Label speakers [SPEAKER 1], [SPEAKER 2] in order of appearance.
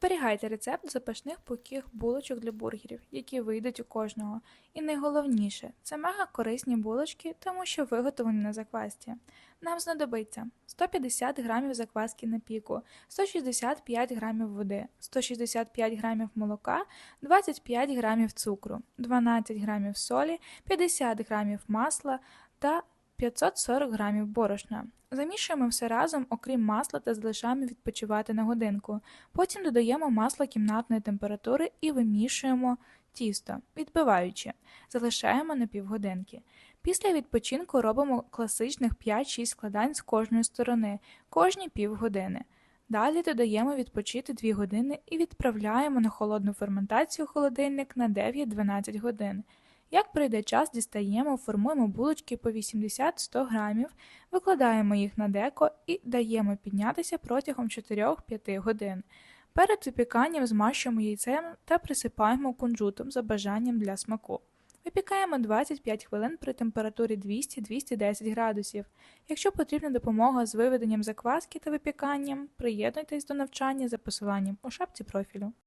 [SPEAKER 1] Зберігайте рецепт запашних пухких булочок для бургерів, які вийдуть у кожного. І найголовніше, це мега корисні булочки, тому що виготовлені на заквасці. Нам знадобиться 150 г закваски на піку, 165 г води, 165 г молока, 25 г цукру, 12 г солі, 50 г масла та 540 г борошна. Замішуємо все разом, окрім масла, та залишаємо відпочивати на годинку. Потім додаємо масло кімнатної температури і вимішуємо тісто, відбиваючи. Залишаємо на півгодинки. Після відпочинку робимо класичних 5-6 складань з кожної сторони, кожні півгодини. Далі додаємо відпочити 2 години і відправляємо на холодну ферментацію холодильник на 9-12 годин. Як прийде час, дістаємо, формуємо булочки по 80-100 грамів, викладаємо їх на деко і даємо піднятися протягом 4-5 годин. Перед випіканням змащуємо яйцем та присипаємо кунжутом за бажанням для смаку. Випікаємо 25 хвилин при температурі 200-210 градусів. Якщо потрібна допомога з виведенням закваски та випіканням, приєднуйтесь до навчання за посиланням у шапці профілю.